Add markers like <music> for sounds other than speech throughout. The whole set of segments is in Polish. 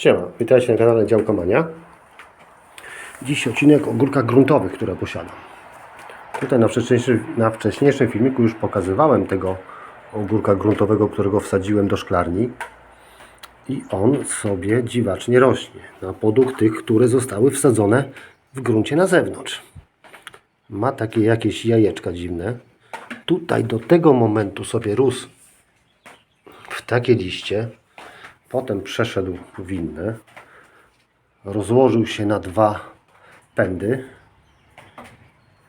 Siema, witajcie na kanale Działkomania. Dziś odcinek o górkach gruntowych, które posiadam. Tutaj na wcześniejszym, na wcześniejszym filmiku już pokazywałem tego ogórka gruntowego, którego wsadziłem do szklarni. I on sobie dziwacznie rośnie na podług tych, które zostały wsadzone w gruncie na zewnątrz. Ma takie jakieś jajeczka dziwne. Tutaj do tego momentu sobie rósł w takie liście. Potem przeszedł w inne. Rozłożył się na dwa pędy.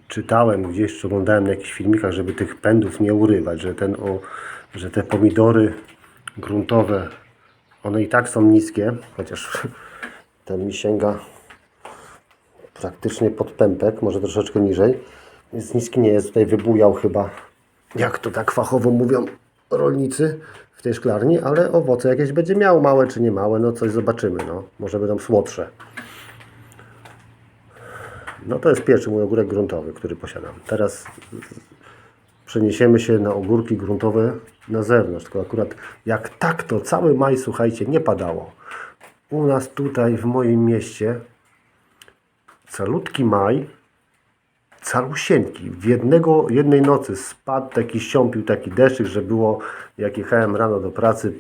Czytałem gdzieś, czy oglądałem na jakichś filmikach, żeby tych pędów nie urywać, że, ten, o, że te pomidory gruntowe, one i tak są niskie, chociaż <laughs> ten mi sięga praktycznie pod pępek, może troszeczkę niżej. Więc niski nie jest, tutaj wybujał chyba, jak to tak fachowo mówią rolnicy w tej szklarni, ale owoce jakieś będzie miał, małe czy nie małe, no coś zobaczymy, no. Może będą słodsze. No to jest pierwszy mój ogórek gruntowy, który posiadam. Teraz przeniesiemy się na ogórki gruntowe na zewnątrz. Tylko akurat jak tak to cały maj, słuchajcie, nie padało. U nas tutaj w moim mieście calutki maj, calusieńki. W jednego, jednej nocy spadł taki ściąpił taki deszczyk, że było, jak jechałem rano do pracy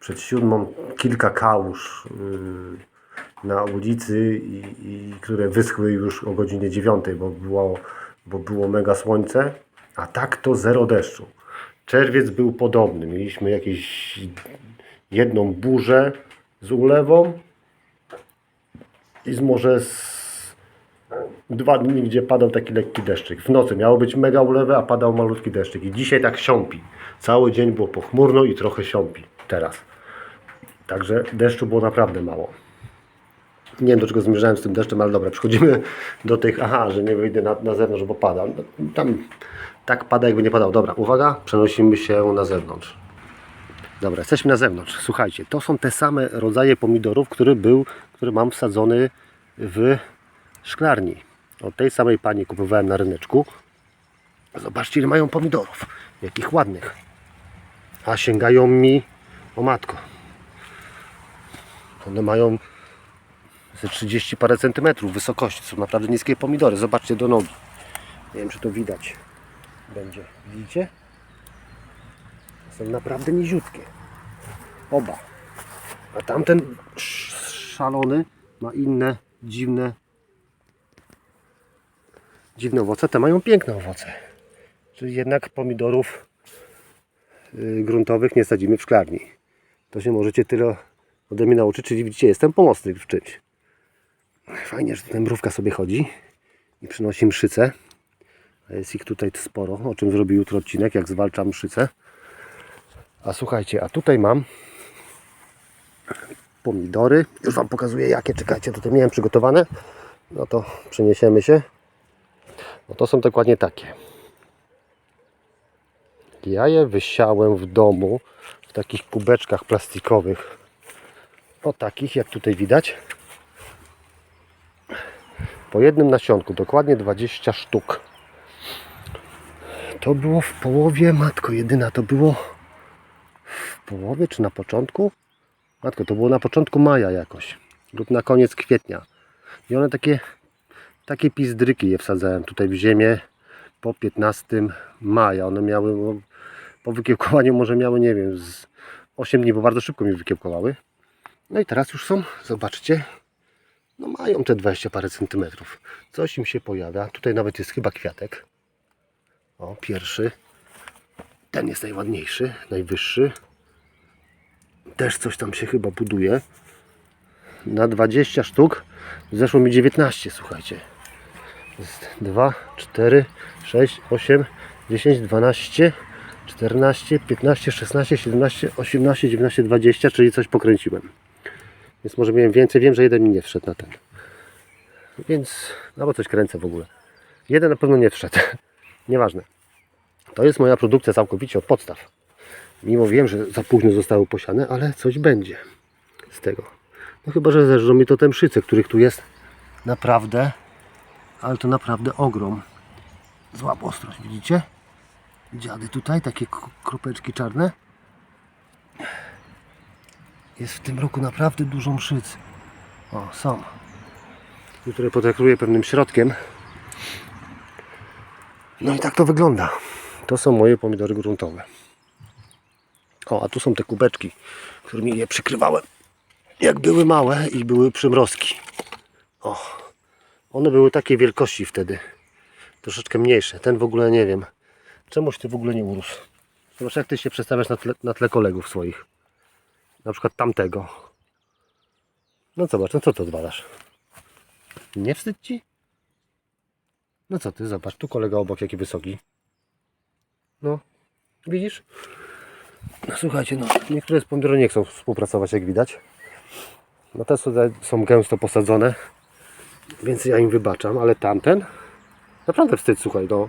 przed siódmą, kilka kałuż yy, na ulicy, i, i, które wyschły już o godzinie dziewiątej, bo było, bo było mega słońce, a tak to zero deszczu. Czerwiec był podobny. Mieliśmy jakieś jedną burzę z ulewą i z może z dwa dni, gdzie padał taki lekki deszczyk. W nocy miało być mega ulewy, a padał malutki deszczyk. I dzisiaj tak siąpi. Cały dzień było pochmurno i trochę siąpi. Teraz. Także deszczu było naprawdę mało. Nie wiem do czego zmierzałem z tym deszczem, ale dobra, przechodzimy do tych, aha, że nie wyjdę na, na zewnątrz, bo pada. No, tam tak pada, jakby nie padał. Dobra, uwaga, przenosimy się na zewnątrz. Dobra, jesteśmy na zewnątrz. Słuchajcie, to są te same rodzaje pomidorów, który był, który mam wsadzony w szklarni. Od tej samej pani kupowałem na ryneczku. Zobaczcie, ile mają pomidorów. Jakich ładnych. A sięgają mi, o matko. One mają ze 30 parę centymetrów wysokości. Są naprawdę niskie pomidory. Zobaczcie do nogi. Nie wiem, czy to widać będzie. Widzicie? Są naprawdę niziutkie. Oba. A tamten sz- szalony ma inne dziwne dziwne owoce. Te mają piękne owoce. Czyli jednak pomidorów y, gruntowych nie sadzimy w szklarni. To się możecie tyle ode mnie nauczyć. Czyli widzicie, jestem pomocny w czymś. Fajnie, że tutaj mrówka sobie chodzi i przynosi mszycę. A jest ich tutaj sporo, o czym zrobię jutro odcinek, jak zwalczam mszycę. A słuchajcie, a tutaj mam pomidory. Już Wam pokazuję jakie, czekajcie, tutaj miałem przygotowane. No to przeniesiemy się. No to są dokładnie takie. Ja je wysiałem w domu w takich kubeczkach plastikowych. O takich, jak tutaj widać. Po jednym nasionku, dokładnie 20 sztuk. To było w połowie, matko jedyna, to było w połowie czy na początku? Matko, to było na początku maja jakoś lub na koniec kwietnia. I one takie, takie pizdryki je wsadzałem tutaj w ziemię po 15 maja. One miały, po wykiełkowaniu może miały, nie wiem, z 8 dni, bo bardzo szybko mi wykiełkowały. No i teraz już są, zobaczcie, no mają te 20 parę centymetrów. Coś im się pojawia. Tutaj nawet jest chyba kwiatek. O, pierwszy. Ten jest najładniejszy, najwyższy. Też coś tam się chyba buduje. Na 20 sztuk zeszło mi 19, słuchajcie. Jest 2, 4, 6, 8, 10, 12, 14, 15, 16, 17, 18, 19, 20, czyli coś pokręciłem. Więc może miałem więcej. Wiem, że jeden mi nie wszedł na ten. Więc, albo coś kręcę w ogóle. Jeden na pewno nie wszedł. <laughs> Nieważne. To jest moja produkcja całkowicie od podstaw. Mimo wiem, że za późno zostały posiane, ale coś będzie z tego. No chyba, że zeżrą mi to te mszyce, których tu jest naprawdę, ale to naprawdę ogrom. Złap ostrość, widzicie? Dziady tutaj, takie kropeczki czarne. Jest w tym roku naprawdę dużo mszyc. O, są. Które potraktuje pewnym środkiem. No i tak to wygląda. To są moje pomidory gruntowe. O, a tu są te kubeczki, którymi je przykrywałem. Jak były małe i były przymrozki. O, one były takiej wielkości wtedy. Troszeczkę mniejsze. Ten w ogóle nie wiem. Czemuś ty w ogóle nie urósł. Zobacz jak ty się przedstawiasz na tle, na tle kolegów swoich. Na przykład tamtego. No zobacz, no co to odwalasz? Nie wstyd ci? No co ty, zobacz, tu kolega obok jaki wysoki. No, widzisz? No słuchajcie, no niektóre z pomidory nie chcą współpracować jak widać. No te są gęsto posadzone, więc ja im wybaczam, ale tamten naprawdę wstyd, słuchaj, no.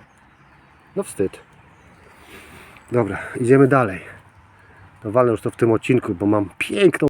No wstyd. Dobra, idziemy dalej. To walę już to w tym odcinku, bo mam piękną